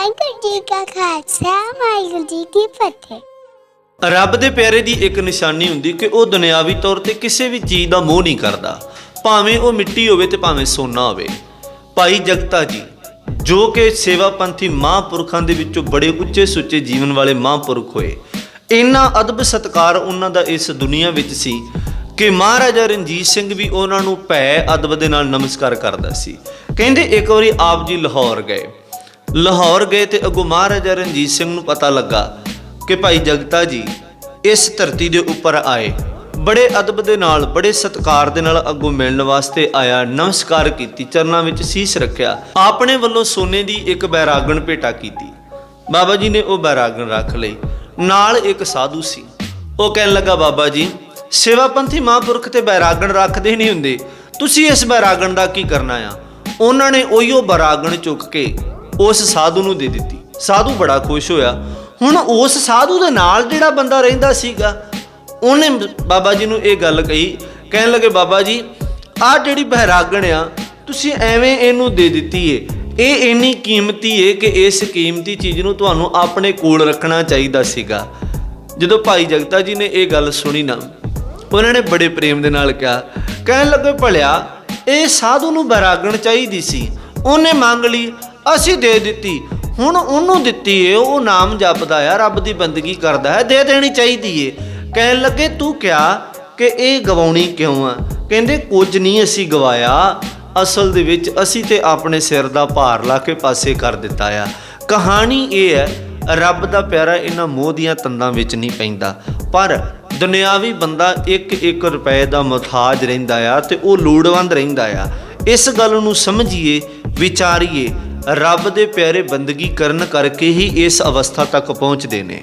ਵਾਹਿਗੁਰੂ ਜੀ ਕਾ ਖਾਲਸਾ, ਵਾਹਿਗੁਰੂ ਜੀ ਕੀ ਫਤਿਹ। ਰੱਬ ਦੇ ਪਿਆਰੇ ਦੀ ਇੱਕ ਨਿਸ਼ਾਨੀ ਹੁੰਦੀ ਕਿ ਉਹ ਦੁਨਿਆਵੀ ਤੌਰ ਤੇ ਕਿਸੇ ਵੀ ਚੀਜ਼ ਦਾ ਮੋਹ ਨਹੀਂ ਕਰਦਾ, ਭਾਵੇਂ ਉਹ ਮਿੱਟੀ ਹੋਵੇ ਤੇ ਭਾਵੇਂ ਸੋਨਾ ਹੋਵੇ। ਭਾਈ ਜਗਤਾ ਜੀ, ਜੋ ਕਿ ਸੇਵਾ ਪੰਥੀ ਮਹਾਂਪੁਰਖਾਂ ਦੇ ਵਿੱਚੋਂ ਬੜੇ ਉੱਚੇ ਸੁੱਚੇ ਜੀਵਨ ਵਾਲੇ ਮਹਾਂਪੁਰਖ ਹੋਏ, ਇੰਨਾ ਅਦਬ ਸਤਕਾਰ ਉਹਨਾਂ ਦਾ ਇਸ ਦੁਨੀਆ ਵਿੱਚ ਸੀ ਕਿ ਮਹਾਰਾਜਾ ਰਣਜੀਤ ਸਿੰਘ ਵੀ ਉਹਨਾਂ ਨੂੰ ਭੈ ਅਦਬ ਦੇ ਨਾਲ ਨਮਸਕਾਰ ਕਰਦਾ ਸੀ। ਕਹਿੰਦੇ ਇੱਕ ਵਾਰੀ ਆਪ ਜੀ ਲਾਹੌਰ ਗਏ ਲਾਹੌਰ ਗਏ ਤੇ ਅਗੋ ਮਹਾਰਾਜਾ ਰਣਜੀਤ ਸਿੰਘ ਨੂੰ ਪਤਾ ਲੱਗਾ ਕਿ ਭਾਈ ਜਗਤਾ ਜੀ ਇਸ ਧਰਤੀ ਦੇ ਉੱਪਰ ਆਏ। ਬੜੇ ਅਦਬ ਦੇ ਨਾਲ, ਬੜੇ ਸਤਕਾਰ ਦੇ ਨਾਲ ਅੱਗੋਂ ਮਿਲਣ ਵਾਸਤੇ ਆਇਆ, ਨਮਸਕਾਰ ਕੀਤੀ, ਚਰਨਾਂ ਵਿੱਚ ਸੀਸ ਰੱਖਿਆ। ਆਪਣੇ ਵੱਲੋਂ ਸੋਨੇ ਦੀ ਇੱਕ ਬੈਰਾਗਣ ਭੇਟਾ ਕੀਤੀ। ਬਾਬਾ ਜੀ ਨੇ ਉਹ ਬੈਰਾਗਣ ਰੱਖ ਲਈ। ਨਾਲ ਇੱਕ ਸਾਧੂ ਸੀ। ਉਹ ਕਹਿਣ ਲੱਗਾ, ਬਾਬਾ ਜੀ, ਸੇਵਾਪੰਥੀ ਮਹਾਂਪੁਰਖ ਤੇ ਬੈਰਾਗਣ ਰੱਖਦੇ ਨਹੀਂ ਹੁੰਦੇ। ਤੁਸੀਂ ਇਸ ਬੈਰਾਗਣ ਦਾ ਕੀ ਕਰਨਾ ਆ? ਉਹਨਾਂ ਨੇ ਉਹੀਓ ਬੈਰਾਗਣ ਚੁੱਕ ਕੇ ਉਸ ਸਾਧੂ ਨੂੰ ਦੇ ਦਿੱਤੀ। ਸਾਧੂ ਬੜਾ ਖੁਸ਼ ਹੋਇਆ। ਹੁਣ ਉਸ ਸਾਧੂ ਦੇ ਨਾਲ ਜਿਹੜਾ ਬੰਦਾ ਰਹਿੰਦਾ ਸੀਗਾ, ਉਹਨੇ ਬਾਬਾ ਜੀ ਨੂੰ ਇਹ ਗੱਲ ਕਹੀ। ਕਹਿਣ ਲੱਗੇ, ਬਾਬਾ ਜੀ, ਆਹ ਜਿਹੜੀ ਬਹਿਰਾਗਣ ਆ, ਤੁਸੀਂ ਐਵੇਂ ਇਹਨੂੰ ਦੇ ਦਿੱਤੀ ਏ। ਇਹ ਇੰਨੀ ਕੀਮਤੀ ਏ ਕਿ ਇਸ ਕੀਮਤੀ ਚੀਜ਼ ਨੂੰ ਤੁਹਾਨੂੰ ਆਪਣੇ ਕੋਲ ਰੱਖਣਾ ਚਾਹੀਦਾ ਸੀਗਾ। ਜਦੋਂ ਭਾਈ ਜਗਤਾ ਜੀ ਨੇ ਇਹ ਗੱਲ ਸੁਣੀ ਨਾ, ਉਹਨਾਂ ਨੇ ਬੜੇ ਪ੍ਰੇਮ ਦੇ ਨਾਲ ਕਿਹਾ। ਕਹਿਣ ਲੱਗੇ, ਭਲਿਆ, ਇਹ ਸਾਧੂ ਨੂੰ ਬੈਰਾਗਣ ਚਾਹੀਦੀ ਸੀ। ਉਹਨੇ ਮੰਗ ਲਈ ਅਸੀਂ ਦੇ ਦਿੱਤੀ। ਹੁਣ ਉਹਨੂੰ ਦਿੱਤੀ ਏ, ਉਹ ਨਾਮ ਜਪਦਾ ਆ, ਰੱਬ ਦੀ ਬੰਦਗੀ ਕਰਦਾ ਹੈ ਦੇ ਦੇਣੀ ਚਾਹੀਦੀ ਏ। ਕਹਿਣ ਲੱਗੇ, ਤੂੰ ਕਿਹਾ ਕਿ ਇਹ ਗਵਾਉਣੀ ਕਿਉਂ ਆ? ਕਹਿੰਦੇ, ਕੁਝ ਨਹੀਂ ਅਸੀਂ ਗਵਾਇਆ। ਅਸਲ ਦੇ ਵਿੱਚ ਅਸੀਂ ਤੇ ਆਪਣੇ ਸਿਰ ਦਾ ਭਾਰ ਲਾ ਕੇ ਪਾਸੇ ਕਰ ਦਿੱਤਾ ਆ। ਕਹਾਣੀ ਇਹ ਹੈ, ਰੱਬ ਦਾ ਪਿਆਰਾ ਇਹਨਾਂ ਮੋਹ ਦੀਆਂ ਤੰਦਾਂ ਵਿੱਚ ਨਹੀਂ ਪੈਂਦਾ। ਪਰ ਦੁਨਿਆਵੀ ਬੰਦਾ 1-1 ਰੁਪਏ ਦਾ ਮੁਹਤਾਜ ਰਹਿੰਦਾ ਆ ਤੇ ਉਹ ਲੋੜਵੰਦ ਰਹਿੰਦਾ ਆ। ਇਸ ਗੱਲ ਨੂੰ ਸਮਝੀਏ, ਵਿਚਾਰੀਏ ਰੱਬ ਦੇ ਪਿਆਰੇ ਬੰਦਗੀ ਕਰਨ ਕਰਕੇ ਹੀ ਇਸ ਅਵਸਥਾ ਤੱਕ ਪਹੁੰਚਦੇ ਨੇ।